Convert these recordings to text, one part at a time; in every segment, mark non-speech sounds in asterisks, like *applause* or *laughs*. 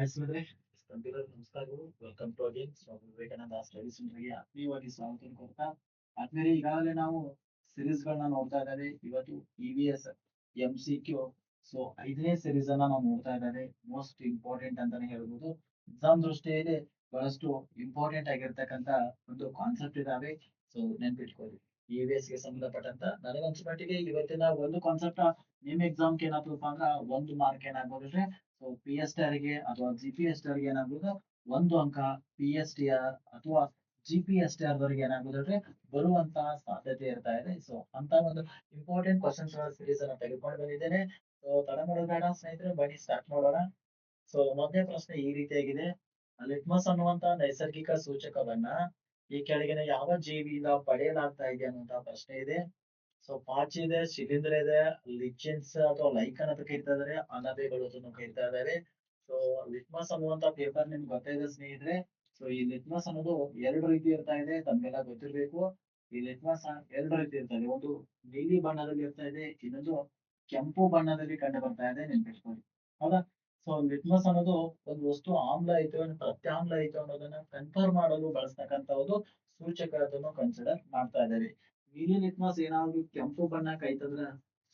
Hi ಸ್ನೇಹಿತರೆ ಎಲ್ಲರಿಗೂ ನಮಸ್ಕಾರಗಳು. Welcome to again Swami Vivekananda study ಸೆಂಟರ್ಗೆ ಆತ್ಮೀಯವಾಗಿ ಸ್ವಾಗತ ಕೊಡ್ತಾ, ಆದ್ಮೇಲೆ ಈಗಾಗಲೇ ನಾವು ಸಿರೀಸ್ ಗಳನ್ನ ನೋಡ್ತಾ ಇದ್ದಾರೆ ಇವತ್ತು E V S M C Q so ಐದನೇ ಸಿರೀಸ್ ಅನ್ನ ನಾವು ನೋಡ್ತಾ ಇದ್ದಾರೆ ಮೋಸ್ಟ್ ಇಂಪಾರ್ಟೆಂಟ್ ಅಂತಾನೆ ಹೇಳ್ಬೋದು. ಎಕ್ಸಾಮ್ ದೃಷ್ಟಿಯಲ್ಲಿ ಬಹಳಷ್ಟು ಇಂಪಾರ್ಟೆಂಟ್ ಆಗಿರ್ತಕ್ಕಂತ ಒಂದು ಕಾನ್ಸೆಪ್ಟ್ ಇದಾವೆ ಸೊ ನೆನ್ಪಿಟ್ಕೊಳ್ಳಿ. ಇ ವಿ ಎಸ್ಗೆ ಸಂಬಂಧಪಟ್ಟಂತ ನನಗನ್ಸ್ ಮಟ್ಟಿಗೆ ಇವತ್ತಿನ ಒಂದು ಕಾನ್ಸೆಪ್ಟ್ ನಿಮ್ ಎಕ್ಸಾಮ್ ಏನಾದ್ರು ಅಂದ್ರ ಒಂದು ಮಾರ್ಕ್ ಏನಾಗ್ಬೋದ್ರೆ ಸೊ ಪಿ ಎಸ್ ಟಿ ಆರ್ಗೆ ಅಥವಾ ಜಿ ಪಿ ಎಸ್ ಟಿ ಆರ್ಗೆ ಏನಾಗ್ಬೋದು? ಒಂದು ಅಂಕ ಪಿ ಎಸ್ ಟಿ ಆರ್ ಅಥವಾ G P S T R ದವರಿಗೆ ಏನಾಗ್ಬೋದ್ರೆ ಬರುವಂತಹ ಸಾಧ್ಯತೆ ಇರ್ತಾ ಇದೆ. ಸೊ ಅಂತ ಒಂದು ಇಂಪಾರ್ಟೆಂಟ್ ಕ್ವಶನ್ಸ್ ಸೀರೀಸ್ ಅನ್ನ ತೆಗೆದುಕೊಂಡು ಬಂದಿದ್ದೇನೆ. ಸೊ ತಡ ಬೇಡ ಸ್ನೇಹಿತರೆ, ಬನ್ನಿ ಸ್ಟಾರ್ಟ್ ಮಾಡೋಣ. ಸೊ ಮೊದಲನೇ ಪ್ರಶ್ನೆ ಈ ರೀತಿಯಾಗಿದೆ ಲಿಟ್ಮಸ್ ಅನ್ನುವಂತಹ ನೈಸರ್ಗಿಕ ಸೂಚಕವನ್ನ ಈ ಕೆಳಗಿನ ಯಾವ ಜೀವಿಯಿಂದ ಪಡೆಯಲಾಗ್ತಾ ಇದೆ ಅನ್ನುವಂತಹ ಪ್ರಶ್ನೆ ಇದೆ. ಸೊ ಪಾಚಿ ಇದೆ, ಶಿಲೀಂಧ್ರ ಇದೆ, ಲಿಚೆನ್ಸ್ ಅಥವಾ ಲೈಕನ್ ಅಂತ ಕರಿತಾ ಇದಾರೆ ಅನಬೆಗಳು ಅಂತ ಕರಿತಾ ಇದಾರೆ. ಸೊ ಲಿಟ್ಮಸ್ ಅನ್ನುವಂತ ಪೇಪರ್ ನಿಮ್ಗೆ ಗೊತ್ತಿದೆ ಸ್ನೇಹಿತರೆ. ಸೊ ಈ ಲಿಟ್ಮಸ್ ಅನ್ನೋದು ಎರಡು ರೀತಿ ಇರ್ತಾ ಇದೆ, ತಮ್ಗೆಲ್ಲ ಗೊತ್ತಿರ್ಬೇಕು. ಈ ಲಿಟ್ಮಸ್ ಎರಡು ರೀತಿ ಇರ್ತಾ ಇದೆ. ಒಂದು ನೀಲಿ ಬಣ್ಣದಲ್ಲಿ ಇರ್ತಾ ಇದೆ, ಇನ್ನೊಂದು ಕೆಂಪು ಬಣ್ಣದಲ್ಲಿ ಕಂಡು ಬರ್ತಾ ಇದೆ ನೆನ್ಪಿಟ್ಕೊಳ್ಳಿ ಹೌದಾ? ಸೊ ಲಿಟ್ಮಸ್ ಅನ್ನೋದು ಒಂದು ವಸ್ತು ಆಮ್ಲ ಐತೆ ಪ್ರತ್ಯಾಮ್ಲ ಐತೆ ಅನ್ನೋದನ್ನ ಕನ್ಫರ್ಮ್ ಮಾಡಲು ಬಳಸ್ತಕ್ಕಂತ ಒಂದು ಸೂಚಕ ಅದನ್ನು ಕನ್ಸಿಡರ್ ಮಾಡ್ತಾ ಇದ್ದಾರೆ ನೀಲಿ ಲಿಟ್ಮಸ್ ಏನಾದ್ರು ಕೆಂಪು ಬಣ್ಣ ಕೈತಂದ್ರ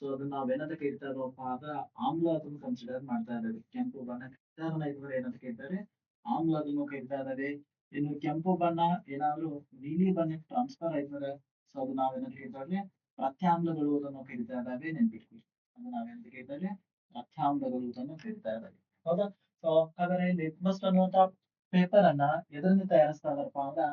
ಸೊ ಅದನ್ನ ನಾವೇನಂತ ಕರಿತಾ ಇರೋಪ್ಪ ಅದ ಆಮ್ಲ ಅದನ್ನು ಕನ್ಸಿಡರ್ ಮಾಡ್ತಾ ಇದ್ದಾರೆ. ಕೆಂಪು ಬಣ್ಣ ಕಾರಣ ಇದ್ರೆ ಏನಂತ ಕೇಳ್ತಾರೆ, ಆಮ್ಲ ಅದನ್ನು ಕರಿತಾ ಇದ್ದಾರೆ. ಇನ್ನು ಕೆಂಪು ಬಣ್ಣ ಏನಾದ್ರು ನೀಲಿ ಬಣ್ಣಕ್ಕೆ ಟ್ರಾನ್ಸ್ಫರ್ ಆಯ್ತಂದ್ರೆ ಸೊ ಅದು ನಾವೇನಂತ ಕರಿತಾರೆ ಪ್ರತ್ಯಾಮ್ಲಗಳು ಅದನ್ನು ಕರಿತಾ ಇದ್ದಾವೆ ನೆನ್ಪಿಟ್ಕೊಳ್ಳಿ. ಅದು ನಾವೇನಂತ ಕರಿತಾರೆ ಪ್ರತ್ಯಾಮ್ಲಗಳು ಅದನ್ನು ಕರಿತಾ ಇದ್ದಾವೆ. ಹೌದಾ? ಸೊ ಹಾಗಾದ್ರೆ ಲಿಟ್ಮಸ್ ಅನ್ನುವಂತ ಪೇಪರ್ ಅನ್ನ ಎದರಿಂದ ತಯಾರಿಸ್ತಾ ಇದಾರಪ್ಪ ಅಂದ್ರ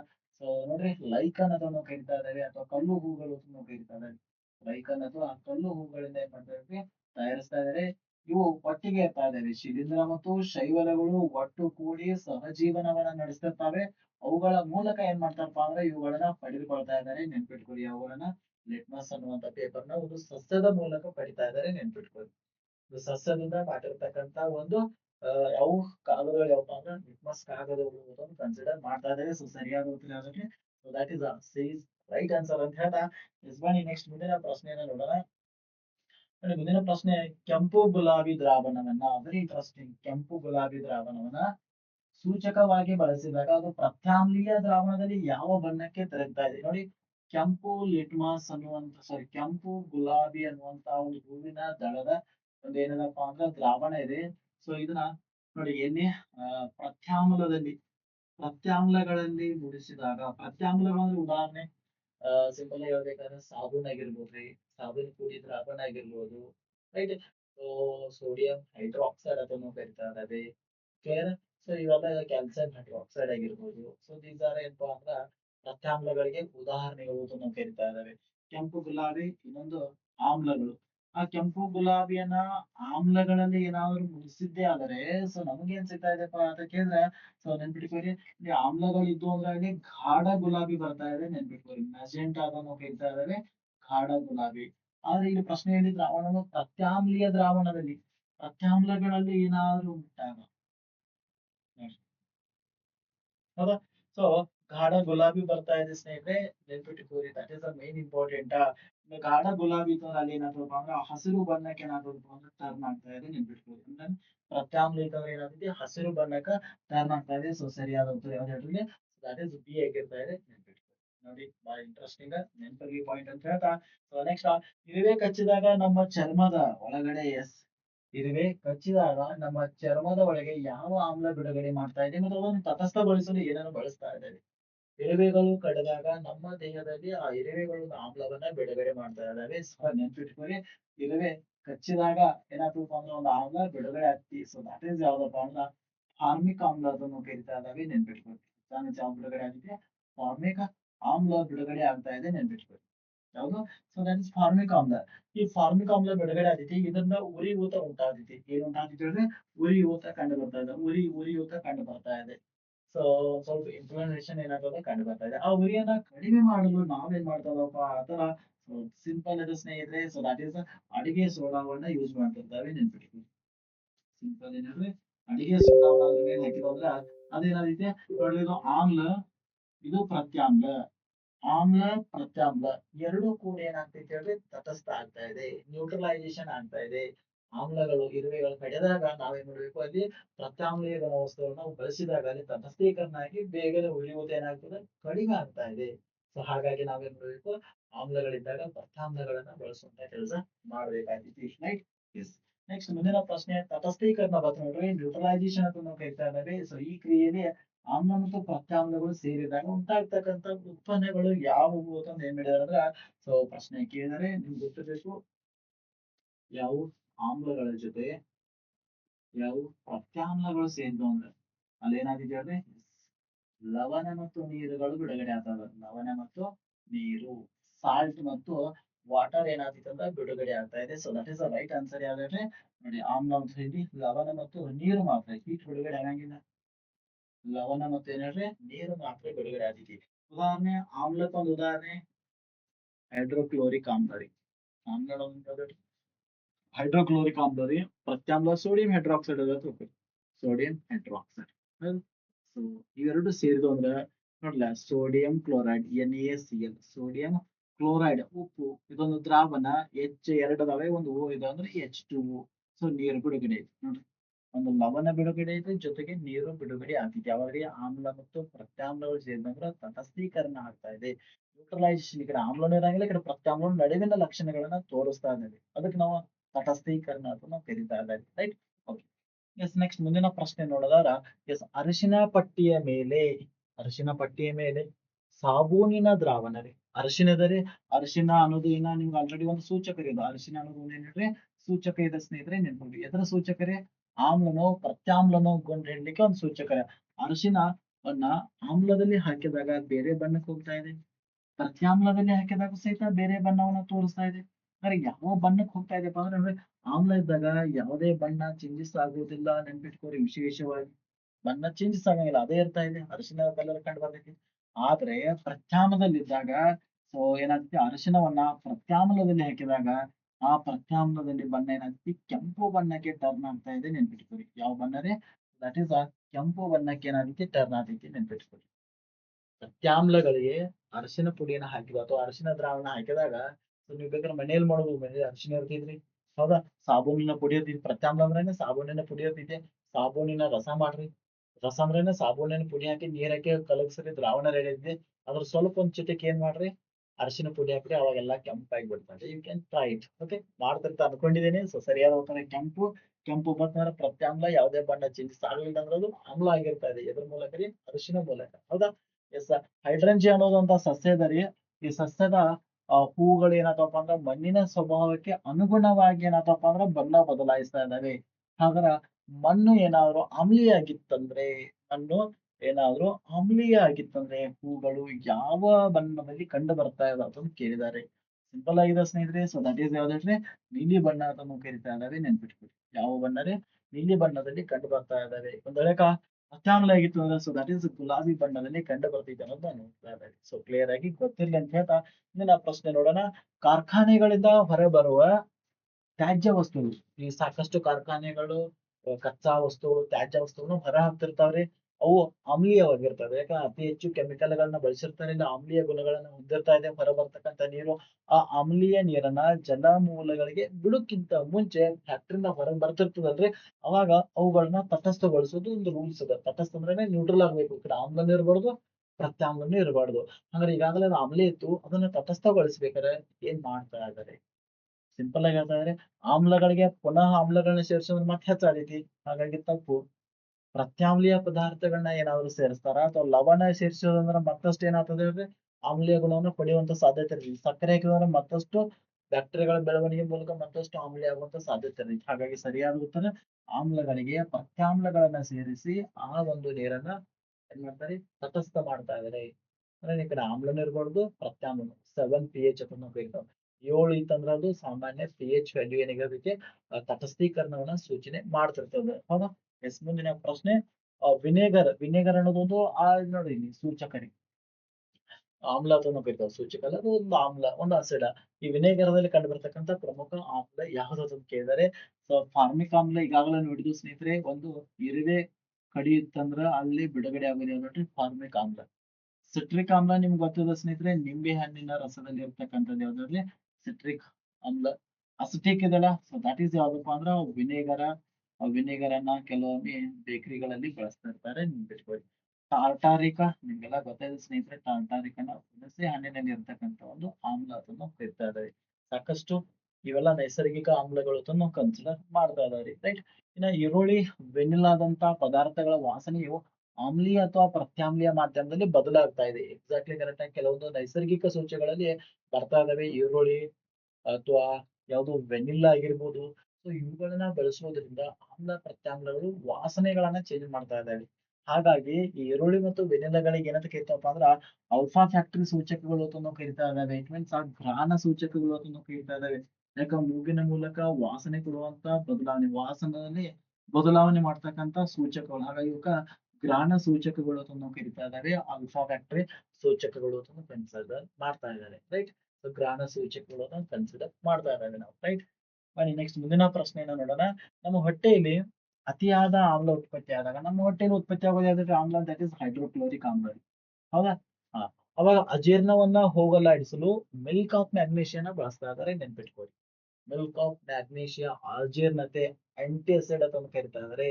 ನೋಡ್ರಿ ಲೈಕನ್ ಅಥವಾ ಕರಿತಾ ಇದಾವೆ ಅಥವಾ ಕಲ್ಲು ಹೂಗಳು ಕರಿತಾ ಇದಾವೆ ಲೈಕನ್ ಅಥವಾ ಕಲ್ಲು ಹೂಗಳಿಂದ ಏನ್ ಮಾಡ್ತಾ ತಯಾರಿಸ್ತಾ ಇದಾರೆ ಇವು ಒಟ್ಟಿಗೆ ಇರ್ತಾ ಇದಾವೆ ಶಿಲೀಂಧ್ರ ಮತ್ತು ಶೈವಲಗಳು ಒಟ್ಟು ಕೂಡಿ ಸಹಜೀವನವನ್ನ ನಡೆಸ್ತಿರ್ತಾವೆ. ಅವುಗಳ ಮೂಲಕ ಏನ್ ಮಾಡ್ತಾರಪ್ಪ ಅಂದ್ರೆ ಇವುಗಳನ್ನ ಪಡೆದುಕೊಳ್ತಾ ಇದ್ದಾರೆ ನೆನ್ಪಿಟ್ಕೊಳ್ಳಿ. ಅವುಗಳನ್ನ ಲಿಟ್ಮಸ್ ಅನ್ನುವಂತ ಪೇಪರ್ನ ಒಂದು ಸಸ್ಯದ ಮೂಲಕ ಪಡಿತಾ ಇದ್ದಾರೆ ನೆನ್ಪಿಟ್ಕೊಳ್ಳಿ ಸಸ್ಯದಿಂದ ಮಾಡಿರ್ತಕ್ಕಂತ ಒಂದು ಯಾವ ಕಾಗದಗಳು ಯಾವಪ್ಪ ಅಂದ್ರೆ ಲಿಟ್ಮಸ್ ಕಾಗದಗಳು ಅಂತ ಕನ್ಸಿಡರ್ ಮಾಡ್ತಾ ಇದ್ದಾರೆ ಸೊ ಸರಿಯಾದ ಉತ್ತರ ಅದಕ್ಕೆ so that is C is right answer ಅಂತ ಹೇಳ್ತಾ ಎಸ್ ಬನ್ನಿ ನೆಕ್ಸ್ಟ್ ಮುಂದಿನ ಪ್ರಶ್ನೆಯನ್ನ ನೋಡೋಣ. ನೋಡಿ, ಮುಂದಿನ ಪ್ರಶ್ನೆ, ಕೆಂಪು ಗುಲಾಬಿ ದ್ರಾವಣವನ್ನ ವೆರಿ ಇಂಟ್ರೆಸ್ಟಿಂಗ್ ಕೆಂಪು ಗುಲಾಬಿ ದ್ರಾವಣವನ್ನ ಸೂಚಕವಾಗಿ ಬಳಸಿದಾಗ ಅದು ಪ್ರತ್ಯಾಮ್ಲೀಯ ದ್ರಾವಣದಲ್ಲಿ ಯಾವ ಬಣ್ಣಕ್ಕೆ ತೆರಗ್ತಾ ಇದೆ? ನೋಡಿ, ಕೆಂಪು ಲಿಟ್ಮಸ್ ಅನ್ನುವಂತ ಸಾರಿ ಕೆಂಪು ಗುಲಾಬಿ ಅನ್ನುವಂತ ಒಂದು ಹೂವಿನ ದಳದ ಒಂದು ಏನದಪ್ಪ ಅಂದ್ರೆ ದ್ರಾವಣ ಇದೆ. ಸೊ ಇದನ್ನ ನೋಡಿ, ಎಣ್ಣೆ ಪ್ರತ್ಯಾಮ್ಲದಲ್ಲಿ ಪ್ರತ್ಯಾಮ್ಲಗಳಲ್ಲಿ ಮುಡಿಸಿದಾಗ ಪ್ರತ್ಯಾಮ್ಲಗಳು ಅಂದ್ರೆ ಉದಾಹರಣೆ ಸಿಂಪಲ್ ಆಗಿ ಹೇಳ್ಬೇಕಾದ್ರೆ ಸಾಬೂನ್ ಆಗಿರ್ಬೋದ್ರಿ ಸಾಬೂನ್ ಪುಡಿ ದ್ರಾವಣ ಆಗಿರ್ಬೋದು ರೈಟ್ ಸೋಡಿಯಂ ಹೈಡ್ರಾಕ್ಸೈಡ್ ಅದನ್ನು ಕರಿತಾ ಇದ್ದಾವೆ ಕ್ಲಿಯರ್ ಸೊ ಇವೆಲ್ಲ ಕ್ಯಾಲ್ಸಿಯಂ ಹೈಡ್ರಾಕ್ಸೈಡ್ ಆಗಿರ್ಬೋದು. ಸೊ ದೀಸ್ ಆರ್ ಏನಪ್ಪಾ ಅಂದ್ರ ಪ್ರತ್ಯಾಮ್ಲಗಳಿಗೆ ಉದಾಹರಣೆಗಳು ಅಂತ ಕರಿತಾ ಇದ್ದಾವೆ. ಕೆಂಪು ಗುಲಾಬಿ, ಇನ್ನೊಂದು ಆಮ್ಲಗಳು. ಆ ಕೆಂಪು ಗುಲಾಬಿಯನ್ನ ಆಮ್ಲಗಳಲ್ಲಿ ಏನಾದ್ರು ಮುಗಿಸಿದ್ದೇ ಆದರೆ ಸೊ ನಮಗೇನ್ ಸಿಗ್ತಾ ಇದೆಪ್ಪ ಅಂತ ಕೇಳಿದ್ರೆ ಸೊ ನೆನ್ಪಿಟ್ಕೋರಿ ಇಲ್ಲಿ ಆಮ್ಲಗಳು ಇದ್ದು ಅಂದ್ರೆ ಅಲ್ಲಿ ಗಾಢ ಗುಲಾಬಿ ಬರ್ತಾ ಇದೆ ನೆನ್ಪಿಟ್ಕೋರಿ ಮೆಜೆಂಟಾ ಅದನ್ನು ಕರಿತಾ ಇದ್ದಾರೆ ಗಾಢ ಗುಲಾಬಿ. ಆದ್ರೆ ಇಲ್ಲಿ ಪ್ರಶ್ನೆ ಹೇಳಿ ದ್ರಾವಣ ಪ್ರತ್ಯಾಮ್ಲೀಯ ದ್ರಾವಣದಲ್ಲಿ, ಪ್ರತ್ಯಾಮ್ಲಗಳಲ್ಲಿ ಏನಾದ್ರು ಉಂಟಾಗ. ಹೌದಾ? ಸೊ ಗಾಢ ಗುಲಾಬಿ ಬರ್ತಾ ಇದೆ ಸ್ನೇಹಿತರೆ ನೆನ್ಪಿಟ್ಕೋರಿ that is the main important ಗಾಢ ಗುಲಾಬಿ ಇತ್ತು ಅಲ್ಲಿ ಏನಾದ್ರು ಅಂದ್ರೆ ಹಸಿರು ಬಣ್ಣಕ್ಕೆ ಏನಾದ್ರು ಟರ್ನ್ ಆಗ್ತಾ ಇದೆ ನೆನ್ಪಿಟ್ಕೋರಿ ಅಂದ್ರೆ ಪ್ರತ್ಯಾಮ್ಲ ಇತ್ತಂದ್ರೆ ಏನಾಗ್ತದೆ ಹಸಿರು ಬಣ್ಣಕ್ಕ ಟರ್ನ್ ಆಗ್ತಾ ಇದೆ ಸೊ ಸರಿಯಾದ ಉತ್ತರ ಯಾವ್ದು ಹೇಳ್ರಿ ದಟ್ ಇಸ್ ಬಿ ಆಗಿರ್ತಾ ಇದೆ ನೋಡಿ, ಬಹಳ ಇಂಟ್ರೆಸ್ಟಿಂಗ್ ನೆನ್ಪಿಗೆ ಪಾಯಿಂಟ್ ಅಂತ ಹೇಳ್ತಾ. ಸೊ ನೆಕ್ಸ್ಟ್ ಇರುವೆ ಕಚ್ಚಿದಾಗ ನಮ್ಮ ಚರ್ಮದ ಒಳಗಡೆ ಎಸ್ ಇರುವೆ ಕಚ್ಚಿದಾಗ ನಮ್ಮ ಚರ್ಮದ ಒಳಗೆ ಯಾವ ಆಮ್ಲ ಬಿಡುಗಡೆ ಮಾಡ್ತಾ ಇದೆ ಮತ್ತು ಅದನ್ನು ತಟಸ್ಥಗೊಳಿಸಲು ಏನನ್ನು ಬಳಸ್ತಾ ಇದ್ದಾರೆ ಇರುವೆಗಳು ಕಡಿದಾಗ ನಮ್ಮ ದೇಹದಲ್ಲಿ ಆ ಇರುವೆಗಳು ಆಮ್ಲವನ್ನ ಬಿಡುಗಡೆ ಮಾಡ್ತಾ ಇದ್ದಾವೆ. ಸ್ವಲ್ಪ ನೆನ್ಪಿಟ್ಕೊಳ್ಳಿ ಇರುವೆ ಕಚ್ಚಿದಾಗ ಏನಾಗ್ತದಪ್ಪ ಅಂದ್ರೆ ಒಂದು ಆಮ್ಲ ಬಿಡುಗಡೆ ಆಗ್ತಿ. ಸೊ ದಟ್ ಈಸ್ ಯಾವ್ದಪ್ಪ ಅಂದ್ರೆ ಫಾರ್ಮಿಕ್ ಆಮ್ಲ ಅದನ್ನು ಕರಿತಾ ಇದ್ದಾವೆ. ನೆನ್ಪಿಟ್ಕೊಳ್ಳಿ ಯಾವ ಬಿಡುಗಡೆ ಆಗಿದೆ. ಫಾರ್ಮಿಕ್ ಆಮ್ಲ ಬಿಡುಗಡೆ ಆಗ್ತಾ ಇದೆ. ನೆನ್ಪಿಟ್ಕೊಳ್ಳಿ ಯಾವುದು? ಸೊ ದಟ್ ಇಸ್ ಫಾರ್ಮಿಕ್ ಆಮ್ಲ. ಈ ಫಾರ್ಮಿಕ್ ಆಮ್ಲ ಬಿಡುಗಡೆ ಆದೈತಿ ಇದರಿಂದ ಉರಿ ಊತ ಉಂಟಾಗ್ತೈತಿ. ಏನ್ ಉಂಟಾಗ್ತೈತಿ ಹೇಳಿದ್ರೆ? ಉರಿ ಊತ ಕಂಡು ಬರ್ತಾ ಇದೆ. ಉರಿ ಉರಿ ಊತ ಕಂಡು ಬರ್ತಾ ಇದೆ. ಸೊ ಸ್ವಲ್ಪ ಇನ್ಫ್ಲಮೇಷನ್ ಏನಾಗ್ತದೆ ಕಂಡು ಬರ್ತಾ ಇದೆ. ಆ ಉರಿಯನ್ನ ಕಡಿಮೆ ಮಾಡಲು ನಾವೇನ್ ಮಾಡ್ತಾ ಇದವಪ್ಪ ಆತರ ಸಿಂಪಲ್ ಇದೆ ಸ್ನೇಹಿತರೆ ಸೊ ದಟ್ ಈಸ್ ಅಡಿಗೆ ಸೋಡಾವನ್ನ ಯೂಸ್ ಮಾಡ್ತಿರ್ತಾವೆ ನೆನ್ಪಿಡಿ ಸಿಂಪಲ್ ಏನಂದ್ರೆ ಅಡಿಗೆ ಸೋಡಾವನ್ನ ಮೇಲೆ ಹಾಕಿದ್ರೆ ಅದೇನಾದೈತೆ ನೋಡಿ ಇದು ಆಮ್ಲ, ಇದು ಪ್ರತ್ಯಾಮ್ಲ. ಆಮ್ಲ, ಪ್ರತ್ಯಾಮ್ಲ. ಎರಡು ಕೂಡ ಏನಾಗ್ತೈತೆ ಹೇಳ್ರಿ? ತಟಸ್ಥ ಆಗ್ತಾ ಇದೆ ನ್ಯೂಟ್ರಲೈಸೇಷನ್ ಆಗ್ತಾ ಇದೆ. ಆಮ್ಲಗಳು, ಇರುವೆಗಳು ಕಡಿದಾಗ ನಾವೇನ್ ಮಾಡ್ಬೇಕು? ಅಲ್ಲಿ ಪ್ರತ್ಯಾಮ್ಲೀಯ ವಸ್ತುಗಳನ್ನ ಬಳಸಿದಾಗ ಅಲ್ಲಿ ತಟಸ್ಥೀಕರಣ ಆಗಿ ಬೇಗನೆ ಉಳಿಯುವುದು ಏನಾಗ್ತದೆ? ಕಡಿಮೆ ಆಗ್ತಾ ಇದೆ. ಸೊ ಹಾಗಾಗಿ ನಾವೇನ್ ಮಾಡ್ಬೇಕು? ಆಮ್ಲಗಳಿದ್ದಾಗ ಪ್ರತ್ಯಾಮ್ಲಗಳನ್ನ ಬಳಸುವಂತ ಕೆಲಸ ಮಾಡ್ಬೇಕಾಗಿತ್ತು. ರೈಟ್ ಎಸ್ ನೆಕ್ಸ್ಟ್ ಮುಂದಿನ ಪ್ರಶ್ನೆ, ತಟಸ್ಥೀಕರಣ ಬಂತು ನೋಡ್ರಿ ನ್ಯೂಟ್ರಲೈಸೇಷನ್ ಅಂತ ನಾವು ಕರಿತಾ ಇದ್ದಾರೆ. ಸೊ ಈ ಕ್ರಿಯೆಯಲ್ಲಿ ಆಮ್ಲ ಮತ್ತು ಪ್ರತ್ಯಾಮ್ಲಗಳು ಸೇರಿದಾಗ ಉಂಟಾಗ್ತಕ್ಕಂಥ ಉತ್ಪನ್ನಗಳು ಯಾವುವು ಅಂತ ಏನ್ ಮಾಡಿದಾರೆ ಅಂದ್ರ ಸೊ ಪ್ರಶ್ನೆ ಕೇಳಿದರೆ ನಿಮ್ಗೆ ಗೊತ್ತಿರಬೇಕು. ಯಾವ? ಆಮ್ಲಗಳ ಜೊತೆ ಯಾವ? ಪ್ರತ್ಯಾಮ್ಲಗಳು ಸೇರಿದ್ದು ಅಂದ್ರೆ ಅಲ್ಲಿ ಏನಾಗಿದೆ ಹೇಳ್ರಿ ಲವಣ ಮತ್ತು ನೀರುಗಳು ಬಿಡುಗಡೆ ಆತವ ಲವಣ ಮತ್ತು ನೀರು. ಸಾಲ್ಟ್ ಮತ್ತು ವಾಟರ್ ಏನಾಗ್ತಿತ್ತು ಅಂದ್ರೆ ಬಿಡುಗಡೆ ಆಗ್ತಾ ಇದೆ. So that is a right answer ಯಾವ್ದಾದ್ರೆ ನೋಡಿ, ಆಮ್ಲ ಅಂತ ಹೇಳಿ ಲವಣ ಮತ್ತು ನೀರು ಮಾತ್ರ. ಹೀಟ್ ಬಿಡುಗಡೆ ಆಗಂಗಿಲ್ಲ. ಲವಣ ಮತ್ತು ಏನಾದ್ರೆ ನೀರು ಮಾತ್ರ ಬಿಡುಗಡೆ ಆಗ್ತೈತಿ. ಉದಾಹರಣೆ ಆಮ್ಲಕ್ಕೊಂದು ಉದಾಹರಣೆ. ಹೈಡ್ರೋಕ್ಲೋರಿಕ್ ಆಮ್ಲ ರೀ ಆಮ್ಲ ಹೈಡ್ರೋಕ್ಲೋರಿಕ್ ಆಮ್ಲ ರೀ ಪ್ರತ್ಯಾಮ್ಲ ಸೋಡಿಯಂ ಹೈಡ್ರಾಕ್ಸೈಡ್ ಅದ ಸೋಡಿಯಂ ಹೈಡ್ರಾಕ್ಸೈಡ್ ಸೊ ಇವೆರಡು ಸೇರಿದು ಅಂದ್ರೆ ನೋಡ್ಲ sodium chloride N A C L sodium chloride ಉಪ್ಪು, ಇದೊಂದು ದ್ರಾವಣ ಎಚ್ ಎರಡು ಅದಾವೆ, ಒಂದು ಓ ಇದೆ ಅಂದ್ರೆ ಎಚ್ ಟು ಸೊ ನೀರು ಬಿಡುಗಡೆ ಐತಿ ನೋಡ್ರಿ. ಒಂದು ಲವಣ ಬಿಡುಗಡೆ ಐತಿ ಜೊತೆಗೆ ನೀರು ಬಿಡುಗಡೆ ಆಗ್ತೈತಿ ಯಾವಾಗ ಆಮ್ಲ ಮತ್ತು ಪ್ರತ್ಯಾಮ್ಲಗಳು ಸೇರಿದಂದ್ರೆ ತಟಸ್ಥೀಕರಣ ಆಗ್ತಾ ಇದೆ. ನ್ಯೂಟ್ರಲೈಸೇಷನ್ ಈ ಕಡೆ ಆಮ್ಲನೂ ಇರಂಗಿಲ್ಲ, ಈ ಕಡೆ ಪ್ರತ್ಯಾಮ್ಲ ನಡುವಿನ ಲಕ್ಷಣಗಳನ್ನ ತೋರಿಸ್ತಾ ಇದ್ದೇವೆ. ಅದಕ್ಕೆ ನಾವು ತಟಸ್ಥೀಕರಣ ಅಂತ ಕರಿತಾ ಇದ್ದೇವೆ ರೈಟ್ ಓಕೆ ಎಸ್ ನೆಕ್ಸ್ಟ್ ಮುಂದಿನ ಪ್ರಶ್ನೆ ನೋಡೋದಾರ ಎಸ್ ಅರಿಶಿನ ಪಟ್ಟಿಯ ಮೇಲೆ, ಅರಿಶಿನ ಪಟ್ಟಿಯ ಮೇಲೆ ಸಾಬೂನಿನ ದ್ರಾವಣ ರೀ. ಅರಿಶಿನದರೆ ಅರಿಶಿನ ಅನ್ನೋದು ಏನ ನಿಮ್ಗೆ ಆಲ್ರೆಡಿ ಒಂದು ಸೂಚಕ ಇದೆ ಅರಿಶಿನ ಅನ್ನೋದು ಏನ್ರಿ ಸೂಚಕ ಇದೆ ಸ್ನೇಹಿತರೆ ನೆನ್ಪಿಡಿ ಎದರ ಸೂಚಕರೇ ಆಮ್ಲನೋ ಪ್ರತ್ಯಾಮ್ಲನೋ ಗೊಂಡು ಹೇಳಲಿಕ್ಕೆ ಒಂದು ಸೂಚಕ ಅರಿಶಿನವನ್ನ ಆಮ್ಲದಲ್ಲಿ ಹಾಕಿದಾಗ ಬೇರೆ ಬಣ್ಣಕ್ಕೆ ಹೋಗ್ತಾ ಇದೆ. ಪ್ರತ್ಯಾಮ್ಲದಲ್ಲಿ ಹಾಕಿದಾಗ ಸಹಿತ ಬೇರೆ ಬಣ್ಣವನ್ನ ತೋರಿಸ್ತಾ ಇದೆ. ಅಂದ್ರೆ ಯಾವ ಬಣ್ಣಕ್ಕೆ ಹೋಗ್ತಾ ಇದೆಪ್ಪ ಅಂದ್ರೆ ಆಮ್ಲ ಇದ್ದಾಗ ಯಾವುದೇ ಬಣ್ಣ ಚೇಂಜಸ್ ಆಗುವುದಿಲ್ಲ ನೆನ್ಪಿಟ್ಕೋರಿ ವಿಶೇಷವಾಗಿ. ಬಣ್ಣ ಚೇಂಜಸ್ ಆಗಂಗಿಲ್ಲ, ಅದೇ ಇರ್ತಾ ಇದೆ, ಅರಿಶಿನ ಕಲರ್ ಕಂಡು ಬರ್ತೈತಿ. ಆದ್ರೆ ಪ್ರತ್ಯಾಮ್ಲದಲ್ಲಿದ್ದಾಗ ಸೊ ಏನಾಗ್ತೈತಿ, ಅರಿಶಿನವನ್ನ ಪ್ರತ್ಯಾಮ್ಲದಲ್ಲಿ ಹಾಕಿದಾಗ, ಆ ಪ್ರತ್ಯಾಮ್ಲದಲ್ಲಿ ಬಣ್ಣ ಏನಾಗ್ತೈತಿ, ಕೆಂಪು ಬಣ್ಣಕ್ಕೆ ಟರ್ನ್ ಆಗ್ತಾ ಇದೆ ನೆನ್ಪಿಟ್ಕೊರಿ ಯಾವ ಬಣ್ಣ ರೀ ದಟ್ ಈಸ್ ಆ ಕೆಂಪು ಬಣ್ಣಕ್ಕೆ ಏನಾಗೈತಿ ಟರ್ನ್ ಆಗ್ತೈತಿ ನೆನ್ಪಿಟ್ಕೊರಿ ಪ್ರತ್ಯಾಮ್ಲಗಳಿಗೆ ಅರಿಶಿನ ಪುಡಿಯನ್ನ ಹಾಕಿದ ಅಥವಾ ಅರಿಶಿನ ದ್ರಾವಣ ಹಾಕಿದಾಗ ನೀವು ಬೇಕಾದ್ರೆ ಮನೆಯಲ್ಲಿ ಮಾಡೋದು ಮನೇಲಿ ಅರಿಶಿನ ಇರ್ತಿದ್ರಿ ಹೌದಾ? ಸಾಬೂನಿನ ಪುಡಿ ಇರ್ತೈತಿ ಪ್ರತ್ಯಾಮ್ಲ ಸಾಬೂನಿನ ಪುಡಿ ಇರ್ತೈತಿ. ಸಾಬೂನಿನ ರಸ ಮಾಡ್ರಿ. ರಸ ಅಂದ್ರೇನೆ ಸಾಬೂನಿನ ಪುಡಿ ಹಾಕಿ ನೀರ್ ಹಾಕಿ ಕಲಗಿಸ್ರಿ, ದ್ರಾವಣ ರೆಡಿ ಐತಿ ಅದ್ರ ಸ್ವಲ್ಪ ಒಂದ್ ಚಿಟಿಕೆ ಏನ್ ಮಾಡ್ರಿ? ಅರಿಶಿನ ಪುಡಿ ಹಾಕ್ರಿ, ಅವಾಗೆಲ್ಲ ಕೆಂಪಾಗಿ ಬಿಡ್ತಾರೆ you can try it okay ಮಾಡ್ತಿರ್ತ ಅನ್ಕೊಂಡಿದ್ದೀನಿ ಸೊ ಸರಿಯಾದ ಉತ್ತರ ಕೆಂಪು ಕೆಂಪು ಬಂತಂದ್ರೆ ಪ್ರತ್ಯಾಮ್ಲ ಯಾವುದೇ ಬಣ್ಣ ಚೇಂಜಸ್ ಆಗ್ಲಿಲ್ಲ ಅಂದ್ರೆ ಅದು ಆಮ್ಲ ಆಗಿರ್ತಾ ಇದೆ ಇದ್ರ ಮೂಲಕ ರೀ ಅರಿಶಿನ ಮೂಲಕ. ಹೌದಾ? ಎಸ್ ಹೈಡ್ರಂಜಿ ಅನ್ನೋದಂತ ಅದ ರೀ. ಈ ಸಸ್ಯದ ಆ, ಏನತ್ತಪ್ಪ ಅಂದ್ರ ಮಣ್ಣಿನ ಸ್ವಭಾವಕ್ಕೆ ಅನುಗುಣವಾಗಿ ಏನಾತಪ್ಪ ಅಂದ್ರೆ ಬಣ್ಣ ಬದಲಾಯಿಸ್ತಾ ಇದಾವೆ ಹಾಗರ ಮಣ್ಣು ಏನಾದ್ರು ಆಮ್ಲೀಯಾಗಿತ್ತಂದ್ರೆ ಮಣ್ಣು ಏನಾದ್ರು ಆಮ್ಲೀಯ ಆಗಿತ್ತಂದ್ರೆ ಹೂಗಳು ಯಾವ ಬಣ್ಣದಲ್ಲಿ ಕಂಡು ಬರ್ತಾ ಅಂತ ಕೇಳಿದ್ದಾರೆ. ಸಿಂಪಲ್ ಆಗಿದೆ ಸ್ನೇಹಿತರೆ ಸೊ ದಟ್ ಈಸ್ ಯಾವ್ದಂದ್ರೆ ನೀಲಿ ಬಣ್ಣ ಅಂತ ಕರಿತಾ ಇದ್ದಾವೆ ನೆನ್ಪಿಟ್ಕೊಳ್ಳಿ. ಯಾವ ಬಣ್ಣ ರೀ ನೀಲಿ ಬಣ್ಣದಲ್ಲಿ ಕಂಡು ಬರ್ತಾ ಇದ್ದಾವೆ. ಒಂದ್ ಕಾ ಆಗಿತ್ತು ಅಂದ್ರೆ ಸೊ ದಟ್ ಈಸ್ ಗುಲಾಬಿ ಬಣ್ಣದಲ್ಲಿ ಕಂಡು ಬರ್ತೈತೆ ಅನ್ನೋದು ನಾನು ಸೊ ಕ್ಲಿಯರ್ ಆಗಿ ಗೊತ್ತಿರ್ಲಿ ಅಂತ ಹೇಳ್ತಾ ಮುಂದಿನ ಪ್ರಶ್ನೆ ನೋಡೋಣ. ಕಾರ್ಖಾನೆಗಳಿಂದ ಹೊರಬರುವ ತ್ಯಾಜ್ಯ ವಸ್ತುಗಳು, ಈ ಸಾಕಷ್ಟು ಕಾರ್ಖಾನೆಗಳು, ಕಚ್ಚಾ ವಸ್ತುಗಳು, ತ್ಯಾಜ್ಯ ವಸ್ತುಗಳನ್ನು ಹೊರ ಹಾಕ್ತಿರ್ತಾವ್ರಿ ಅವು ಆಮ್ಲೀಯವಾಗಿರ್ತವೆ. ಯಾಕಂದ್ರೆ ಅತಿ ಹೆಚ್ಚು ಕೆಮಿಕಲ್ ಗಳನ್ನ ಬಳಸಿರ್ತಾರಿಂದ ಆಮ್ಲೀಯ ಗುಣಗಳನ್ನ ಹೊಂದಿರ್ತಾ ಇದೆ, ಹೊರ ಬರ್ತಕ್ಕಂಥ ನೀರು. ಆ ಆಮ್ಲೀಯ ನೀರನ್ನ ಜಲಮೂಲಗಳಿಗೆ ಬಿಡುಕ್ಕಿಂತ ಮುಂಚೆ ಫ್ಯಾಕ್ಟ್ರಿಯಿಂದ ಹೊರಗೆ ಬರ್ತಿರ್ತದಲ್ರಿ ಅವಾಗ ಅವುಗಳನ್ನ ತಟಸ್ಥಗೊಳಿಸೋದು ಒಂದು ರೂಲ್ಸ್ ಇದೆ. ತಟಸ್ಥ ಅಂದ್ರೆ ನ್ಯೂಟ್ರಲ್ ಆಗ್ಬೇಕು. ಆಮ್ಲನೂ ಇರಬಾರ್ದು ಪ್ರತ್ಯಾಮ್ಲನೂ ಇರಬಾರ್ದು. ಅಂದ್ರೆ ಈಗಾಗಲೇ ಅದು ಆಮ್ಲೀಯ ಇತ್ತು, ಅದನ್ನ ತಟಸ್ಥಗೊಳಿಸ್ಬೇಕಾದ್ರೆ ಏನ್ ಮಾಡ್ತಾ ಇದ್ದಾರೆ? ಸಿಂಪಲ್ ಆಗಿ ಹೇಳ್ತಾ ಇದಾರೆ ಆಮ್ಲಗಳಿಗೆ ಪುನಃ ಆಮ್ಲಗಳನ್ನ ಸೇರಿಸೋದು ಮತ್ತೆ ಹೆಚ್ಚಾದೈತಿ ಹಾಗಾಗಿ ತಪ್ಪು. ಪ್ರತ್ಯಾಮ್ಲೀಯ ಪದಾರ್ಥಗಳನ್ನ ಏನಾದ್ರು ಸೇರಿಸ್ತಾರ? ಅಥವಾ ಲವಣ ಸೇರಿಸೋದಂದ್ರೆ ಮತ್ತಷ್ಟು ಏನಾಗ್ತದೆ ಆಮ್ಲೀಯ ಗುಣವನ್ನು ಪಡೆಯುವಂತ ಸಾಧ್ಯತೆ ಇರ್ತದೆ. ಸಕ್ಕರೆ ಹಾಕಿದ್ರೆ ಮತ್ತಷ್ಟು ಬ್ಯಾಕ್ಟೀರಿಯಾಗಳ ಬೆಳವಣಿಗೆ ಮೂಲಕ ಮತ್ತಷ್ಟು ಆಮ್ಲೀಯ ಆಗುವಂತ ಸಾಧ್ಯತೆ ಇರ್ತದೆ. ಹಾಗಾಗಿ ಸರಿಯಾದ ಉತ್ತರ ಆಮ್ಲಗಳಿಗೆ ಪ್ರತ್ಯಾಮ್ಲಗಳನ್ನ ಸೇರಿಸಿ ಆ ಒಂದು ನೀರನ್ನ ಏನ್ ಮಾಡ್ತಾರೆ? ತಟಸ್ಥ ಮಾಡ್ತಾ ಇದಾರೆ. ಅಂದ್ರೆ ಈ ಕಡೆ ಆಮ್ಲನೂ ಇರಬಾರ್ದು ಪ್ರತ್ಯಾಮ್ಲ ಸೆವೆನ್ ಪಿ ಎಚ್ ನಾವು ಕರಿತಾವ ಏಳು ಇತ್ತಂದ್ರ ಅದು ಸಾಮಾನ್ಯ ಪಿ ಎಚ್ ವ್ಯಾಲ್ಯೂ ಏನಿರೋದಕ್ಕೆ ತಟಸ್ಥೀಕರಣವನ್ನ ಸೂಚನೆ ಮಾಡ್ತಿರ್ತದೆ. ಹೌದಾ? ಎಸ್ ಮುಂದಿನ ಪ್ರಶ್ನೆ ವಿನೆಗರ್ ವಿನೆಗರ್ ಅನ್ನೋದೊಂದು ಆ, ನೋಡಿ, ಇಲ್ಲಿ ಸೂಚಕ ರೀ ಆಮ್ಲ ಅಂತ ಕರಿತಾವ ಸೂಚಕ ಅಲ್ಲ, ಅದು ಒಂದು ಆಮ್ಲ, ಒಂದು ಅಸಿಡ ಈ ವಿನೇಗರದಲ್ಲಿ ಕಂಡು ಬರ್ತಕ್ಕಂಥ ಪ್ರಮುಖ ಆಮ್ಲ ಯಾವ್ದು ಅಂತ ಕೇಳಿದರೆ, ಸೊ, ಫಾರ್ಮಿಕ್ ಆಮ್ಲ ಈಗಾಗಲೇ ನೋಡಿದ್ವಿ ಸ್ನೇಹಿತರೆ, ಒಂದು ಇರುವೆ ಕಡಿಯುತ್ತಂದ್ರ ಅಲ್ಲಿ ಬಿಡುಗಡೆ ಆಗೋದು ನೋಡ್ರಿ, ಫಾರ್ಮಿಕ್ ಆಮ್ಲ. ಸಿಟ್ರಿಕ್ ಆಮ್ಲ ನಿಮ್ಗೆ ಗೊತ್ತದ ಸ್ನೇಹಿತರೆ, ನಿಂಬೆ ಹಣ್ಣಿನ ರಸದಲ್ಲಿ ಇರ್ತಕ್ಕಂಥದ್ದು ಯಾವ್ದಾದ್ರೆ ಸಿಟ್ರಿಕ್ ಆಮ್ಲ. ಅಸಿಟಿಕ್ ಇದೆಲ್ಲ ಸೊ ದಟ್ ಈಸ್ ಯಾವ್ದಪ್ಪ ಅಂದ್ರ ವಿನೇಗರ ವಿನೇಗರ್ ಅನ್ನ ಕೆಲವೊಮ್ಮೆ ಬೇಕರಿಗಳಲ್ಲಿ ಬಳಸ್ತಾ ಇರ್ತಾರೆ. ನೆನ್ಪಿಟ್ಕೊಳ್ಳಿ ಟಾರ್ಟಾರಿಕಾ ನಿಮ್ಗೆಲ್ಲ ಗೊತ್ತಾಯ್ತು ಸ್ನೇಹಿತರೆ, ಟಾರ್ಟಾರಿಕನ ಹುಣಸೆ ಹಣ್ಣಿನಲ್ಲಿ ಇರ್ತಕ್ಕಂಥ ಒಂದು ಆಮ್ಲ ಅದನ್ನು ಕರಿತಾ ಸಾಕಷ್ಟು ಇವೆಲ್ಲ ನೈಸರ್ಗಿಕ ಆಮ್ಲಗಳು ನಾವು ಕನ್ಸಿಡರ್ ಮಾಡ್ತಾ ಇದಾರೆ. ರೈಟ್, ಇನ್ನ ಈರುಳ್ಳಿ ವೆನಿಲಾದಂತ ಪದಾರ್ಥಗಳ ವಾಸನೆಯು ಆಮ್ಲೀಯ ಅಥವಾ ಪ್ರತ್ಯಾಮ್ಲೀಯ ಮಾಧ್ಯಮದಲ್ಲಿ ಬದಲಾಗ್ತಾ ಇದೆ. ಎಕ್ಸಾಕ್ಟ್ಲಿ ಕರೆಕ್ಟ್ ಆಗಿ ಕೆಲವೊಂದು ನೈಸರ್ಗಿಕ ಸೂಚಿಗಳಲ್ಲಿ ಬರ್ತಾ ಇದಾವೆ. ಈರುಳ್ಳಿ ಅಥವಾ ಯಾವುದು ವೆನಿಲ್ಲಾ ಆಗಿರ್ಬೋದು ಸೊ ಇವುಗಳನ್ನ ಬಳಸೋದ್ರಿಂದ ಆಮ್ಲ ಪ್ರತ್ಯಾಮ್ಲಗಳು ವಾಸನೆಗಳನ್ನ ಚೇಂಜ್ ಮಾಡ್ತಾ ಇದ್ದಾವೆ. ಹಾಗಾಗಿ ಈರುಳ್ಳಿ ಮತ್ತು ವೆನಿಲಾಗಳಿಗೆ ಏನಂತ ಕರಿತಾವಪ್ಪ ಅಂದ್ರ ಅಲ್ಫಾ ಫ್ಯಾಕ್ಟರಿ ಸೂಚಕಗಳು ಅಂತ ಕರಿತಾ ಇದ್ದಾವೆ. ಇಟ್ ಮೀನ್ಸ್ ಆ ಘ್ರಾಣ ಸೂಚಕಗಳು ಅಂತ ಕರಿತಾ ಇದ್ದಾವೆ. ಯಾಕಂದ್ರೆ ಮೂಗಿನ ಮೂಲಕ ವಾಸನೆ ಕೊಡುವಂತ ಬದಲಾವಣೆ ವಾಸನದಲ್ಲಿ ಬದಲಾವಣೆ ಮಾಡ್ತಕ್ಕಂತ ಸೂಚಕಗಳು. ಹಾಗಾಗಿ ಇವಕ್ಕ ಘ್ರಾಣ ಸೂಚಕಗಳು ಅಂತ ನಾವು ಕರಿತಾ ಇದ್ದಾವೆ. ಅಲ್ಫಾ ಫ್ಯಾಕ್ಟರಿ ಸೂಚಕಗಳು ಅಂತ ಕನ್ಸಿಡರ್ ಮಾಡ್ತಾ ಇದ್ದಾರೆ. ರೈಟ್ ಸೊ ಗ್ರಾಣ ಸೂಚಕಗಳು ಅಂತ ಕನ್ಸಿಡರ್ ಮಾಡ್ತಾ ಇದ್ದಾವೆ ನಾವು. ರೈಟ್ ಬನ್ನಿ ನೆಕ್ಸ್ಟ್ ಮುಂದಿನ ಪ್ರಶ್ನೆಯನ್ನ ನೋಡೋಣ. ನಮ್ಮ ಹೊಟ್ಟೆಯಲ್ಲಿ ಅತಿಯಾದ ಆಮ್ಲ ಉತ್ಪತ್ತಿ ಆದಾಗ, ನಮ್ಮ ಹೊಟ್ಟೆಯಲ್ಲಿ ಉತ್ಪತ್ತಿ ಆಗೋದು ಯಾವ್ದಾದ್ರೆ ಆಮ್ಲ ದಟ್ ಇಸ್ ಹೈಡ್ರೋಕ್ಲೋರಿಕ್ ಆಮ್ಲ ಹೌದಾ? ಹಾ. ಅವಾಗ ಅಜೀರ್ಣವನ್ನ ಹೋಗಲಾಡಿಸಲು ಮಿಲ್ಕ್ ಆಫ್ ಮ್ಯಾಗ್ನೇಷಿಯನ್ನ ಬಳಸ್ತಾ ಇದ್ದಾರೆ ನೆನ್ಪಿಟ್ಕೊಳ್ಳಿ ಮಿಲ್ಕ್ ಆಫ್ ಮ್ಯಾಗ್ನೇಷಿಯಾ ಅಜೀರ್ಣತೆ ಆಂಟಿಆಸಿಡ್ ಅಂತ ಕರಿತಾ ಇದ್ದಾರೆ,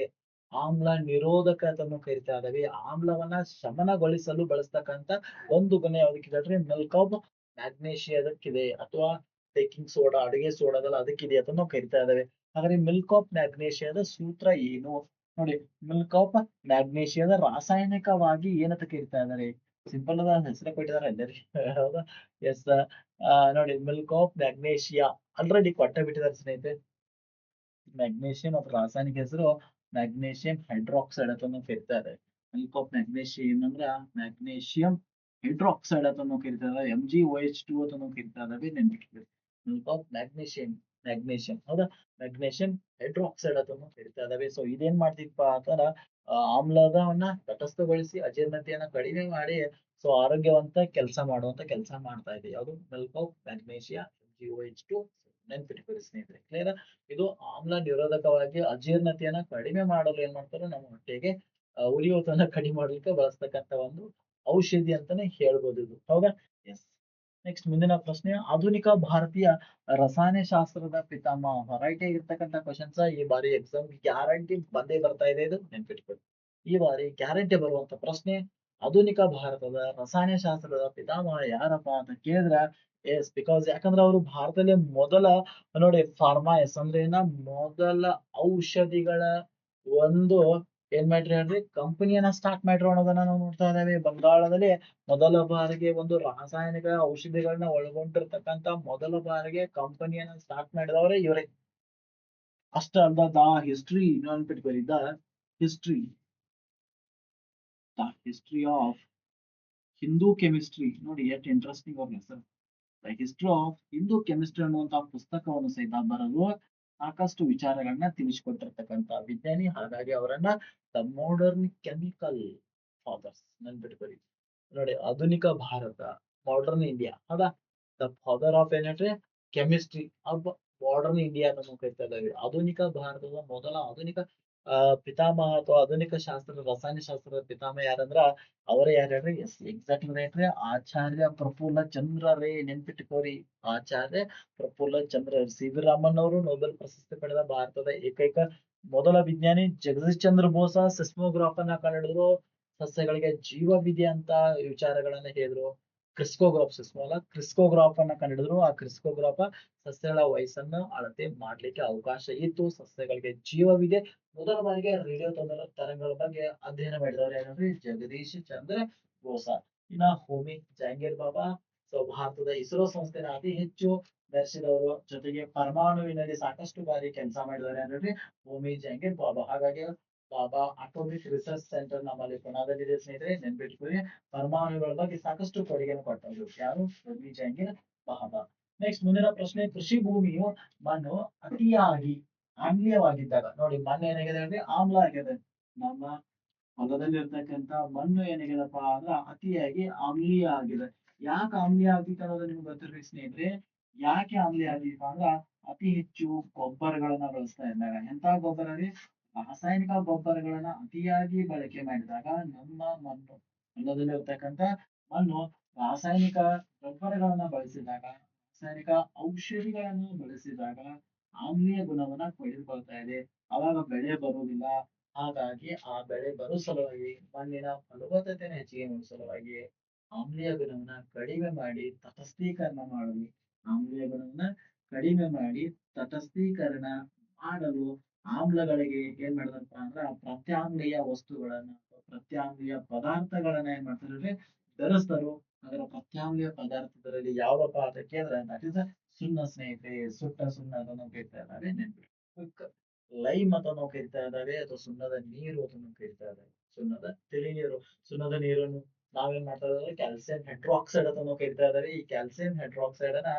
ಆಮ್ಲ ನಿರೋಧಕ ಅಂತ ಕರಿತಾ ಇದಾವೆ ಆಮ್ಲವನ್ನ ಶಮನಗೊಳಿಸಲು ಬಳಸ್ತಕ್ಕಂತ ಒಂದು ಗುಣ ಯಾವ್ದಕ್ಕಿದೆ ಮಿಲ್ಕ್ ಆಫ್ ಮ್ಯಾಗ್ನೇಷಿಯಾದಕ್ಕಿದೆ ಅಥವಾ ಬೇಕಿಂಗ್ ಸೋಡಾ ಅಡುಗೆ ಸೋಡಾದಲ್ಲ ಅದಕ್ಕಿದೆ ಅಂತ ನಾವು ಕರಿತಾ ಇದಾವೆ ಹಾಗಾದ್ರೆ ಮಿಲ್ಕ್ ಆಫ್ ಮ್ಯಾಗ್ನೇಷಿಯಾದ ಸೂತ್ರ ಏನು? ನೋಡಿ ಮಿಲ್ಕ್ ಆಫ್ ಮ್ಯಾಗ್ನೇಷಿಯಾದ ರಾಸಾಯನಿಕವಾಗಿ ಏನಂತ ಕರಿತಾ ಇದ್ದಾರೆ? ಸಿಂಪಲ್ ಅದ, ಹೆಸರೇ ಕೊಟ್ಟಿದ್ದಾರೆ *laughs* ಹೌದಾ? ಎಸ್ ನೋಡಿ ಮಿಲ್ಕ್ ಆಫ್ ಮ್ಯಾಗ್ನೇಷಿಯಾ ಆಲ್ರೆಡಿ ಕೊಟ್ಟ ಬಿಟ್ಟಿದ್ದಾರೆ ಸ್ನೇಹಿತರೆ. ಮ್ಯಾಗ್ನೇಷಿಯಂ ಅಥವಾ ರಾಸಾಯನಿಕ ಹೆಸರು ಮ್ಯಾಗ್ನೇಷಿಯಂ ಹೈಡ್ರಾಕ್ಸೈಡ್ ಅಂತ ಕರಿತಾ ಇದ್ದಾರೆ ಮಿಲ್ಕ್ ಆಫ್ ಮ್ಯಾಗ್ನೇಷಿಯಂ ಅಂದ್ರ ಮ್ಯಾಗ್ನೇಷಿಯಂ ಹೈಡ್ರಾಕ್ಸೈಡ್ ಅಂತ ಕರಿತಾ ಇದ್ದಾರೆ M G O H two ಅಂತ ಕರಿತಾ ಇದಾವೆ ನೆನ್ಪಿಟ್ಕೊಳ್ಳಿ. ಮಿಲ್ಕ್ ಆಫ್ ಮ್ಯಾಗ್ನೇಷಿಯಂ ಮ್ಯಾಗ್ನೇಷಿಯಂ ಹೌದಾ? ಮ್ಯಾಗ್ನೇಷಿಯಂ ಹೈಡ್ರಾಕ್ಸೈಡ್ ಅದನ್ನು ಹೇಳ್ತಾ ಇದಾವೆ ಸೊ ಇದೇನ್ ಮಾಡ್ತಿಪ್ಪ ಅಂತಂದ್ರ ಆಮ್ಲದವನ್ನ ತಟಸ್ಥಗೊಳಿಸಿ ಅಜೀರ್ಣತೆಯನ್ನ ಕಡಿಮೆ ಮಾಡಿ, ಸೊ, ಆರೋಗ್ಯವಂತ ಕೆಲಸ ಮಾಡುವಂತ ಕೆಲಸ ಮಾಡ್ತಾ ಇದೆ ಯಾವುದು? Milk of magnesia H two ಸ್ನೇಹಿತರೆ. ಕ್ಲಿಯರ್ ಇದು ಆಮ್ಲ ನಿರೋಧಕವಾಗಿ ಅಜೀರ್ಣತೆಯನ್ನ ಕಡಿಮೆ ಮಾಡಲು ಏನ್ ಮಾಡ್ತಾರೆ? ನಮ್ಮ ಹೊಟ್ಟೆಗೆ ಉರಿಯೋತನ ಕಡಿಮೆ ಮಾಡ್ಲಿಕ್ಕೆ ಬಳಸ್ತಕ್ಕಂತ ಒಂದು ಔಷಧಿ ಅಂತಾನೆ ಹೇಳ್ಬೋದು ಇದು. ಹೌದಾ? ಎಸ್ ನೆಕ್ಸ್ಟ್ ಮುಂದಿನ ಪ್ರಶ್ನೆ, ಆಧುನಿಕ ಭಾರತೀಯ ರಸಾಯನ ಶಾಸ್ತ್ರದ ಪಿತಾಮಹ. ಹೊರೈಟಿ ಆಗಿರ್ತಕ್ಕಂಥ ಕ್ವಶನ್ಸ್ ಈ ಬಾರಿ ಎಕ್ಸಾಮ್ ಗ್ಯಾರಂಟಿ ಬಂದೇ ಬರ್ತಾ ಇದೆ, ಇದು ನೆನ್ಪಿಟ್ಕೊಳ್ಳಿ. ಈ ಬಾರಿ ಗ್ಯಾರಂಟಿ ಬರುವಂತ ಪ್ರಶ್ನೆ, ಆಧುನಿಕ ಭಾರತದ ರಸಾಯನ ಶಾಸ್ತ್ರದ ಪಿತಾಮಹ ಯಾರಪ್ಪ ಅಂತ ಕೇಳಿದ್ರ ಎಸ್ ಬಿಕಾಸ್ ಯಾಕಂದ್ರೆ ಅವರು ಭಾರತದಲ್ಲಿ ಮೊದಲ, ನೋಡಿ ಫಾರ್ಮಾ ಎಸ್ ಅಂದ್ರೆ ಏನ? ಮೊದಲ ಔಷಧಿಗಳ ಒಂದು ಏನ್ ಮಾಡ್ರಿ ಹೇಳ್ರಿ? ಕಂಪನಿಯನ್ನ ಸ್ಟಾರ್ಟ್ ಮಾಡ್ರಿ ಅನ್ನೋದನ್ನ ನಾವು ನೋಡ್ತಾ ಇದ್ದೇವೆ. ಬಂಗಾಳದಲ್ಲಿ ಮೊದಲ ಬಾರಿಗೆ ಒಂದು ರಾಸಾಯನಿಕ ಔಷಧಿಗಳನ್ನ ಒಳಗೊಂಡಿರ್ತಕ್ಕಂತ ಮೊದಲ ಬಾರಿಗೆ ಕಂಪನಿಯನ್ನ ಸ್ಟಾರ್ಟ್ ಮಾಡಿದವರೇ ಇವರೇ. ಅಷ್ಟ ಅಲ್ದ ದ ಹಿಸ್ಟ್ರಿ ನೆನ್ಪಿಟ್ಕೊಳ್ಳಿ the history the history of Hindu chemistry ನೋಡಿ, ಎಷ್ಟು ಇಂಟ್ರೆಸ್ಟಿಂಗ್ ಅವ್ರ ಹೆಸರು. The history of Hindu chemistry ಅನ್ನುವಂತಹ ಪುಸ್ತಕವನ್ನು ಸಹಿತ ಬರೆದು ಸಾಕಷ್ಟು ವಿಚಾರಗಳನ್ನ ತಿಳಿಸಿಕೊಟ್ಟಿರ್ತಕ್ಕಂತ ವಿಜ್ಞಾನಿ. ಹಾಗಾಗಿ ಅವರನ್ನ ದ ಮಾಡರ್ನ್ ಕೆಮಿಕಲ್ ಫಾದರ್ಸ್ ನೆನ್ಪಿಟ್ಕೊಳ್ಳಿ ನೋಡಿ, ಆಧುನಿಕ ಭಾರತ ಮಾಡರ್ನ್ ಇಂಡಿಯಾ ಹೌದಾ? ದ ಫಾದರ್ ಆಫ್ ಏನಂದ್ರೆ ಕೆಮಿಸ್ಟ್ರಿ ಆಫ್ ಮಾಡರ್ನ್ ಇಂಡಿಯಾ ಅಂತ ಕರಿತಾ ಇದ್ದೀವಿ ಆಧುನಿಕ ಭಾರತದ ಮೊದಲ ಆಧುನಿಕ ಆ, ಪಿತಾಮಹ ಅಥವಾ ಆಧುನಿಕ ಶಾಸ್ತ್ರದ ರಸಾಯನ ಶಾಸ್ತ್ರದ ಪಿತಾಮಹ ಯಾರಂದ್ರ, ಅವರೇ ಯಾರು ಹೇಳ್ರಿ? ಎಸ್ ಎಕ್ಸಾಕ್ಟ್ಲಿ ರೈಟ್ ರೀ ಆಚಾರ್ಯ ಪ್ರಫುಲ್ಲ ಚಂದ್ರ ರೇ ನೆನ್ಪಿಟ್ಕೋರಿ. ಆಚಾರ್ಯ ಪ್ರಫುಲ್ಲ ಚಂದ್ರ ಸಿ ವಿ ರಾಮನ್ ಅವರು ನೊಬೆಲ್ ಪ್ರಶಸ್ತಿ ಪಡೆದ ಭಾರತದ ಏಕೈಕ ಮೊದಲ ವಿಜ್ಞಾನಿ ಜಗದೀಶ್ ಚಂದ್ರ ಬೋಸ ಸಿಸ್ಮೋಗ್ರಾಫ್ ಅನ್ನ ಕಂಡುಹಿಡಿದ್ರು ಸಸ್ಯಗಳಿಗೆ ವಿಧಿ ಅಂತ ವಿಚಾರಗಳನ್ನ ಹೇಳಿದ್ರು. ಕ್ರಿಸ್ಕೋಗ್ರಾಫ್ ಸಿಸ್ಟಮ್ ಅಲ್ಲ ಕ್ರಿಸ್ಕೋಗ್ರಾಫ್ ಅನ್ನ ಕಂಡಿದ್ರು ಆ ಕ್ರಿಸ್ಕೋಗ್ರಾಫ ಸಸ್ಯಗಳ ವಯಸ್ಸನ್ನ ಅಳತೆ ಮಾಡ್ಲಿಕ್ಕೆ ಅವಕಾಶ ಇತ್ತು. ಸಸ್ಯಗಳಿಗೆ ಜೀವವಿದೆ. ಮೊದಲ ಬಾರಿಗೆ ರೇಡಿಯೋ ತೊಂದರೆ ತರಂಗಗಳ ಬಗ್ಗೆ ಅಧ್ಯಯನ ಮಾಡಿದವರು ಏನಂದ್ರೆ ಜಗದೀಶ್ ಚಂದ್ರ ಬೋಸ. ಇನ್ನ ಹೋಮಿ ಜಹಾಂಗೀರ್ ಬಾಬಾ. ಸೊ, ಭಾರತದ ಇಸ್ರೋ ಸಂಸ್ಥೆನ ಅತಿ ಹೆಚ್ಚು ನಡೆಸಿದವರು ಜೊತೆಗೆ ಪರಮಾಣುವಿನಲ್ಲಿ ಸಾಕಷ್ಟು ಬಾರಿ ಕೆಲಸ ಮಾಡಿದವರು ಏನಂದ್ರೆ ಹೋಮಿ ಜಹಾಂಗೀರ್ ಬಾಬಾ. ಹಾಗಾಗಿ ಬಾಬಾ ಅಟೋಮಿಕ್ ರಿಸರ್ಚ್ ಸೆಂಟರ್ ನಮ್ಮಲ್ಲಿ ಪುನಾದಲ್ಲಿದೆ ಸ್ನೇಹಿತರೆ ನೆನ್ಪಿಟ್ಕೊಳ್ಳಿ ಪರಮಾಣುಗಳ ಬಗ್ಗೆ ಸಾಕಷ್ಟು ಕೊಡುಗೆಯನ್ನು ಕೊಟ್ಟವರು. ಯಾರು? ರವಿ ಬಾಬಾ. ನೆಕ್ಸ್ಟ್ ಮುಂದಿನ ಪ್ರಶ್ನೆ, ಕೃಷಿ ಭೂಮಿಯು ಮಣ್ಣು ಅತಿಯಾಗಿ ಆಮ್ಲೀಯವಾಗಿದ್ದಾಗ, ನೋಡಿ ಮಣ್ಣು ಏನಾಗಿದೆ ಅಂದ್ರೆ ಆಮ್ಲ ಆಗಿದೆ. ನಮ್ಮ ಹೊಲದಲ್ಲಿ ಇರ್ತಕ್ಕಂತ ಮಣ್ಣು ಏನಾಗಿದೆಪ್ಪ ಅಂದ್ರ ಅತಿಯಾಗಿ ಆಮ್ಲೀಯ ಆಗಿದೆ ಯಾಕೆ ಆಮ್ಲೀಯ ಆಗಿತ್ತು ಅನ್ನೋದು ನಿಮ್ಗೆ ಗೊತ್ತಿರ್ಬೇಕು ಸ್ನೇಹಿತರೆ. ಯಾಕೆ ಆಮ್ಲೀಯ ಆಗಿದೆಪ್ಪ ಅಂದ್ರ ಅತಿ ಹೆಚ್ಚು ಗೊಬ್ಬರಗಳನ್ನ ಬಳಸ್ತಾ ಇದ್ದಾಗ ಎಂತ ಗೊಬ್ಬರ ರೀ? ರಾಸಾಯನಿಕ ಗೊಬ್ಬರಗಳನ್ನ ಅತಿಯಾಗಿ ಬಳಕೆ ಮಾಡಿದಾಗ ನಮ್ಮ ಮಣ್ಣು ಹೊಲದಲ್ಲಿ ಇರ್ತಕ್ಕಂತ ಮಣ್ಣು ರಾಸಾಯನಿಕ ಗೊಬ್ಬರಗಳನ್ನ ಬಳಸಿದಾಗ, ರಾಸಾಯನಿಕ ಔಷಧಿಗಳನ್ನು ಬಳಸಿದಾಗ ಆಮ್ಲೀಯ ಗುಣವನ್ನ ಪಡೆದುಕೊಳ್ತಾ ಇದೆ. ಅವಾಗ ಬೆಳೆ ಬರುವುದಿಲ್ಲ. ಹಾಗಾಗಿ ಆ ಬೆಳೆ ಬರೋ ಸಲುವಾಗಿ, ಮಣ್ಣಿನ ಫಲವತ್ತತೆಯನ್ನು ಹೆಚ್ಚಿಗೆ ಮಾಡುವ ಸಲುವಾಗಿ ಆಮ್ಲೀಯ ಗುಣವನ್ನ ಕಡಿಮೆ ಮಾಡಿ ತಟಸ್ಥೀಕರಣ ಮಾಡಲು. ಆಮ್ಲೀಯ ಗುಣವನ್ನ ಕಡಿಮೆ ಮಾಡಿ ತಟಸ್ಥೀಕರಣ ಮಾಡಲು ಆಮ್ಲಗಳಿಗೆ ಏನ್ ಮಾಡಿದಪ್ಪ ಅಂದ್ರ ಪ್ರತ್ಯಾಮ್ಲೀಯ ವಸ್ತುಗಳನ್ನ ಅಥವಾ ಪ್ರತ್ಯಾಮ್ಲೀಯ ಪದಾರ್ಥಗಳನ್ನ ಏನ್ ಮಾಡ್ತಾರೆ ಅಂದ್ರೆ ಬೆರೆಸ್ತಾರೋ. ಅದರ ಪ್ರತ್ಯಾಮ್ಲೀಯ ಪದಾರ್ಥದಲ್ಲಿ ಯಾವಪ್ಪ ಅದಕ್ಕೆ ಅಂದ್ರೆ ದಟ್ ಇಸ್ ಸುಣ್ಣ ಸ್ನೇಹಿತರೆ, ಸುಟ್ಟ ಸುಣ್ಣ ಅದನ್ನು ಕರಿತಾ ಇದ್ದಾರೆ. ನೆನ್ಪಿಟ್ಟು ಲೈಮ್ ಅಂತ ನಾವು ಕರಿತಾ ಇದ್ದಾವೆ ಅಥವಾ ಸುಣ್ಣದ ನೀರು ಅಂತ ನಾವು ಕರಿತಾ ಇದ್ದಾವೆ ಸುಣ್ಣದ ತಿಳಿ ನೀರು ಸುಣ್ಣದ ನೀರನ್ನು ನಾವೇನ್ ಮಾಡ್ತಾ ಇದ್ದಾರೆ ಕ್ಯಾಲ್ಸಿಯಂ ಹೈಡ್ರಾಕ್ಸೈಡ್ ಅಂತ ನಾವು ಕರಿತಾ ಇದ್ದಾವೆ ಈ ಕ್ಯಾಲ್ಸಿಯಂ ಹೈಡ್ರಾಕ್ಸೈಡ್ ಅನ್ನ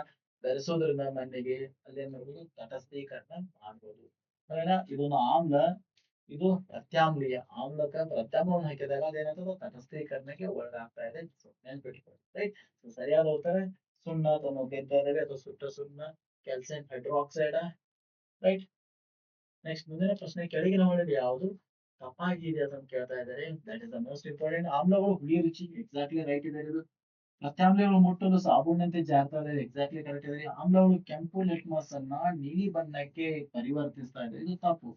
ಧರಿಸೋದ್ರಿಂದ ಮಣ್ಣಿಗೆ ಅಲ್ಲಿ ಏನ್ ಮಾಡ್ಬೋದು? ತಟಸ್ಥೀಕರಣ ಮಾಡ್ಬೋದು. ಅಂದ್ರೆ ಇದೊಂದು ಆಮ್ಲ, ಇದು ಪ್ರತ್ಯಾಮ್ಲೀಯ ಆಮ್ಲಕ ಪ್ರತ್ಯಾಮ್ಲವನ್ನು ಹಾಕಿದಾಗ ಅದೇನಾಗ್ತದೆ ತಟಸ್ಥೀಕರಣಕ್ಕೆ ಒಳಗಾಗ್ತಾ ಇದೆ. ನೆನ್ಪಿಟ್ಕೊಳ್ಳಿ ರೈಟ್? ಸರಿಯಾದ ಉತ್ತರ, ಸುಣ್ಣ ಅಥವಾ ನಾವು ಅಥವಾ ಸುಟ್ಟ ಸುಣ್ಣ, ಕ್ಯಾಲ್ಸಿಯಂ ಹೈಡ್ರಾಕ್ಸೈಡ್, ರೈಟ್? ನೆಕ್ಸ್ಟ್ ಮುಂದಿನ ಪ್ರಶ್ನೆ, ಕೆಳಗಿನ ಒಳಗೆ ಯಾವುದು? ತಪ್ಪಾಗಿದೆ ಅಂತ ಕೇಳ್ತಾ ಇದ್ದಾರೆ. That is the most important ಆಮ್ಲಗಳು ಹುಳಿ ರುಚಿ ಎಕ್ಸಾಕ್ಟ್ಲಿ ರೈಟ್ ಇದೆ ಇದು ಪ್ರತ್ಯಾಮ್ಲಗಳು ಮುಟ್ಟಲು ಸಾಬೂನಂತೆ ಜಾರ್ತಾ ಇದೆ ಎಕ್ಸಾಕ್ಟ್ಲಿ ಕರೆಕ್ಟ್ ಇದೆ ಆಮ್ಲಗಳು ಕೆಂಪು ಲಿಟ್ಮಸ್ ಅನ್ನ ನೀಲಿ ಬಣ್ಣಕ್ಕೆ ಪರಿವರ್ತಿಸ್ತಾ ಇದೆ ಇದು ತಪ್ಪು.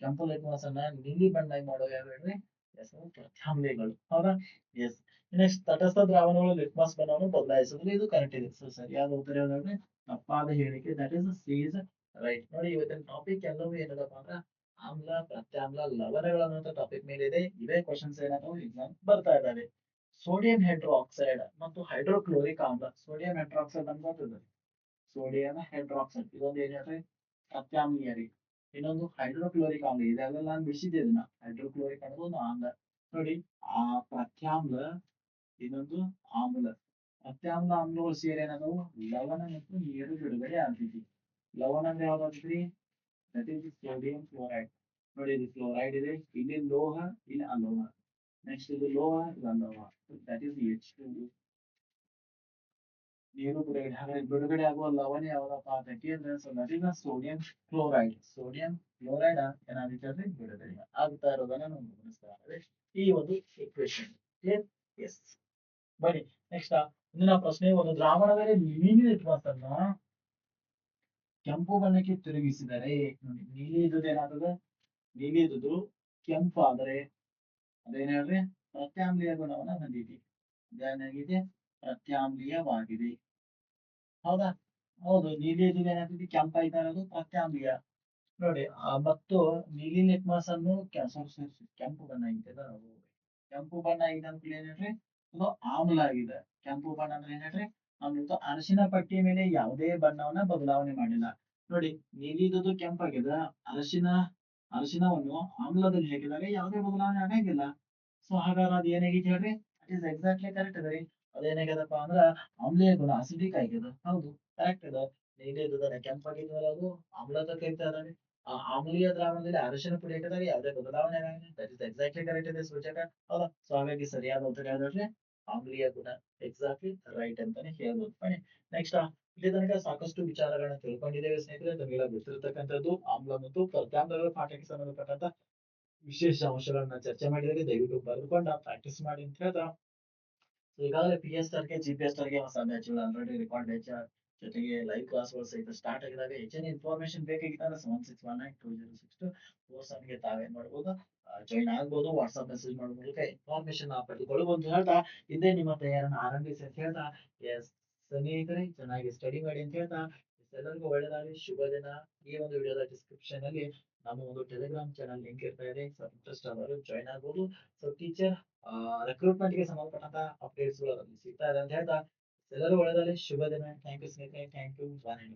ಕೆಂಪು ಲಿಟ್ಮಸ್ ಅನ್ನ ನೀಲಿ ಬಣ್ಣಕ್ಕೆ ಮಾಡೋ ಯಾರು ಹೇಳ್ರಿ? ಎಸ್ ಪ್ರತ್ಯಾಮ್ಲಗಳು ಹೌದಾ? ಎಸ್ ನೆಕ್ಸ್ಟ್ ತಟಸ್ಥ ದ್ರಾವಣಗಳು ಲಿಟ್ಮಸ್ ಬಣ್ಣವನ್ನು ಬದಲಾಯಿಸಿದ್ರೆ ಇದು ಕರೆಕ್ಟ್ ಇದೆ. ಸೊ ಸರಿಯಾದ ಉತ್ತರ ಯಾವ್ದಂದ್ರೆ ತಪ್ಪಾದ ಹೇಳಿಕೆ. That is C is right ನೋಡಿ, ಇವತ್ತಿನ ಟಾಪಿಕ್ ಎಲ್ಲವೂ ಏನದಪ್ಪ ಅಂದ್ರೆ ಆಮ್ಲ ಪ್ರತ್ಯಾಮ್ಲ ಲವಣಗಳು ಅನ್ನೋ ಟಾಪಿಕ್ ಮೇಲೆ ಇದೆ ಇವೇ ಕ್ವಶನ್ಸ್ ಏನಾದ್ರು ಎಕ್ಸಾಮ್ ಬರ್ತಾ ಇದಾವೆ ಸೋಡಿಯಂ ಹೈಡ್ರೋಕ್ಸೈಡ್ ಮತ್ತು ಹೈಡ್ರೋಕ್ಲೋರಿಕ್ ಆಮ್ಲ. ಸೋಡಿಯಂ ಹೈಡ್ರಾಕ್ಸೈಡ್ ಅಂತ ಗೊತ್ತಿದೆ. Sodium hydroxide. ಇದೊಂದು ಏನ್ ಪ್ರತ್ಯಾಮ್ಲೀಯ ಇನ್ನೊಂದು ಹೈಡ್ರೋಕ್ಲೋರಿಕ್ ಆಮ್ಲ. ಇದೆಲ್ಲ ನಾನು ಬಿಡಿಸಿದ್ದೆ ಇದನ್ನ. ಹೈಡ್ರೋಕ್ಲೋರಿಕ್ ಅನ್ನೋದು ಒಂದು ಆಮ್ಲ. ನೋಡಿ, ಆ ಪ್ರತ್ಯಾಮ್ಲ, ಇನ್ನೊಂದು ಆಮ್ಲ. ಪ್ರತ್ಯಾಮ್ಲ ಆಮ್ಲಗಳು ಸೇರಿ ಏನಾದವು? ಲವಣ ಮತ್ತು ನೀರು ಬಿಡುಗಡೆ ಆಗ್ತೈತಿ ಲವಣ ಅಂದ್ರೆ ಯಾವ್ದಾದ್ರಿ ದಟ್ ಈಸ್ ಸೋಡಿಯಂ ಕ್ಲೋರೈಡ್ ನೋಡಿ, ಇದು ಕ್ಲೋರೈಡ್ ಇದೆ. ಇಲ್ಲಿ ಲೋಹ ಇಲ್ಲಿ ಅಲೋಹ. ನೆಕ್ಸ್ಟ್ ಲೋಹ ಇದು ಅಲೋಹ ದಟ್ ಈಸ್ ಎಚ್ ಟು ನೀರು ಬಿಡುಗಡೆ ಹಾಗಾದ್ರೆ ಬಿಡುಗಡೆ ಆಗುವ ಲವಣ ಯಾವ್ದಪ್ಪ ಅಂತ ಕೇಳಿದ್ರೆ so that is sodium chloride. Sodium chloride ಏನಾಗುತ್ತೆ ಅಂದ್ರೆ ಬಿಡುಗಡೆ ಆಗ್ತಾ ಇರೋದನ್ನ ನಾವು ಈ ಒಂದು ಇಕ್ವೇಶನ್ ಕ್ಲಿಯರ್ ಎಸ್ ಬನ್ನಿ ನೆಕ್ಸ್ಟ್ ಮುಂದಿನ ಪ್ರಶ್ನೆ, ಒಂದು ದ್ರಾವಣದಲ್ಲಿ ನೀಲಿ ಅನ್ನ ಕೆಂಪು ಬಣ್ಣಕ್ಕೆ ತಿರುಗಿಸಿದರೆ ನೀಲಿ ಇದ್ದದ್ದು ಏನಾಗ್ತದೆ? ನೀಲಿ ಇದ್ದದ್ದು ಕೆಂಪು, ಆದರೆ ಅದೇನ್ ಹೇಳ್ರಿ ಪ್ರತ್ಯಾಮ್ಲೀಯ ಗುಣವನ್ನ ಹೊಂದಿದೆ ಅದೇನಾಗಿದೆ ಪ್ರತ್ಯಾಮ್ಲೀಯವಾಗಿದೆ. ಹೌದಾ? ಹೌದು, ನೀಲಿ ಇದ್ದದ್ದು ಏನಾಗ್ತದೆ? ಕೆಂಪಾಯ್ತಾ ಇರೋದು ಪ್ರತ್ಯಾಮ್ಲೀಯ. ನೋಡಿ ಮತ್ತು ನೀಲಿ ಲಿಟ್ಮಸ್ ಅನ್ನು ಕೆಂಪು ಬಣ್ಣ ಆಗಿದೆ. ಕೆಂಪು ಬಣ್ಣ ಆಗಿದೆ ಅಂತ ಏನ್ ಹೇಳ್ರಿ ಅದು ಆಮ್ಲ ಆಗಿದೆ. ಕೆಂಪು ಬಣ್ಣ ಅಂದ್ರೆ ಏನೇಳ್ರಿ ಆಮ್ಲ ಅರಶಿನ ಪಟ್ಟಿ ಮೇಲೆ ಯಾವುದೇ ಬಣ್ಣವನ್ನ ಬದಲಾವಣೆ ಮಾಡಿಲ್ಲ. ನೋಡಿ ನೀಲಿದುದು ಕೆಂಪಾಗಿದೆ, ಅರಿಶಿನ ಅರಿಶಿನವನ್ನು ಆಮ್ಲದಲ್ಲಿ ಹಾಕಿದಾಗ ಯಾವುದೇ ಬದಲಾವಣೆ ಆಗಂಗಿಲ್ಲ. ಸೊ ಹಾಗಾದ್ರೆ ಅದು ಏನಾಗೈತಿ ಹೇಳ್ರಿ? ಇಟ್ ಇಸ್ ಎಕ್ಸಾಕ್ಟ್ಲಿ ಕರೆಕ್ಟ್ ಅದ ರೀ ಅದೇನಾಗ್ಯದಪ್ಪ ಅಂದ್ರ ಆಮ್ಲೀಯ ಗುಣ ಅಸಿಡಿಕ್ ಆಗ್ಯದ ಹೌದು ಕರೆಕ್ಟ್ ಅದ ನೀಲಿದುದನ್ನ ಕೆಂಪಾಗಿದ್ವಲ್ಲ ಅದು? ಆಮ್ಲದ ಕರಿತಾ ಇದಾವೆ ಆ ಆಮ್ಲೀಯ ದ್ರಾವಣದಲ್ಲಿ ಅರಿಶಿನ ಪುಡಿ ಹಾಕಿದಾಗ ಯಾವುದೇ ಬದಲಾವಣೆ ಆಗಂಗಿಲ್ಲ. ದಟ್ ಇಸ್ ಎಕ್ಸಾಕ್ಟ್ಲಿ ಕರೆಕ್ಟ್ ಇದೆ ಸೂಚಕ. ಹೌದಾ? ಸೊ ಹಾಗಾಗಿ ಸರಿಯಾದ ಉತ್ತರ ಯಾವ್ದು ಆಮ್ಲೀಯ ಗುಣ. ಎಕ್ಸಾಕ್ಟ್ಲಿ ರೈಟ್ ಅಂತಾನೆ ಹೇಳ್ಬೋದು. ನೆಕ್ಸ್ಟ್ ಇಲ್ಲಿ ತನಕ ಸಾಕಷ್ಟು ವಿಚಾರಗಳನ್ನ ತಿಳ್ಕೊಂಡಿದ್ದೇವೆ ಸ್ನೇಹಿತರೆ. ತಮಗೆಲ್ಲ ಗೊತ್ತಿರತಕ್ಕಂಥದ್ದು ಆಮ್ಲ ಮತ್ತು ಪ್ರತ್ಯಾಮ್ಲಗಳ ಪಾಠಕ್ಕೆ ಸಂಬಂಧಪಟ್ಟಂತ ವಿಶೇಷ ಅಂಶಗಳನ್ನ ಚರ್ಚೆ ಮಾಡಿದರೆ ದಯವಿಟ್ಟು ಬರೆದುಕೊಂಡ ಪ್ರಾಕ್ಟೀಸ್ ಮಾಡಿ ಅಂತ ಹೇಳ್ತಾ. ಈಗಾಗಲೇ ಪಿ ಎಸ್ಗೆ ಜಿ ಪಿ ಎಸ್ ಹೊಸ ಬ್ಯಾಚ್ಗಳು ಆಲ್ರೆಡಿ ರೆಕಾರ್ಡ್ ಬ್ಯಾಚ್ ಜೊತೆಗೆ ಲೈವ್ ಕ್ಲಾಸ್ಗಳು ಸಹಿತ ಸ್ಟಾರ್ಟ್ ಆಗಿದಾಗ ಹೆಚ್ಚಿನ information ಬೇಕಾಗಿತ್ತಂದ್ರೆ seven six one nine two zero six two four ಸೆವೆನ್ಗೆ ತಾವೇನ್ ಮಾಡ್ಬೋದು. ಜಾಯಿನ್ ಆಗ್ಬೋದು ವಾಟ್ಸ್ಆಪ್ ಮೆಸೇಜ್ ಮಾಡೋ ಮೂಲಕ ಇನ್ಫಾರ್ಮೇಶನ್ ಪಡೆದುಕೊಳ್ಳಬಹುದು ಹೇಳ್ತಾ. ಇದೇ ನಿಮ್ಮ ತಯಾರನ್ನ ಆರಂಭಿಸಿ ಅಂತ ಹೇಳ್ತಾ. ಎಸ್ ಸ್ನೇಹಿತರೆ, ಚೆನ್ನಾಗಿ ಸ್ಟಡಿ ಮಾಡಿ ಅಂತ ಹೇಳ್ತಾ ಎಲ್ಲರಿಗೂ ಒಳ್ಳೆಯದಾಗಲಿ ಶುಭ ದಿನ. ಈ ಒಂದು ವಿಡಿಯೋದ ಡಿಸ್ಕ್ರಿಪ್ಷನ್ ಅಲ್ಲಿ ನಮ್ಮ ಒಂದು ಟೆಲಿಗ್ರಾಮ್ ಚಾನಲ್ ಲಿಂಕ್ ಇರ್ತಾ ಇದೆ. ಸೊ ಇಂಟ್ರೆಸ್ಟ್ ಆದವರು ಜಾಯ್ನ್ ಆಗ್ಬೋದು. ಸೊ ಟೀಚರ್ ರೆಕ್ರೂಟ್ಮೆಂಟ್ಗೆ ಸಂಬಂಧಪಟ್ಟಂತ ಅಪ್ಡೇಟ್ಸ್ಗಳು ಸಿಗ್ತಾ ಇದೆ ಅಂತ ಹೇಳ್ತಾ ಎಲ್ಲರೂ ಒಳ್ಳೆಯದಾಗಲಿ ಶುಭ ದಿನ. ಥ್ಯಾಂಕ್ ಯು ಸ್ನೇಹಿತರೆ. Thank you bye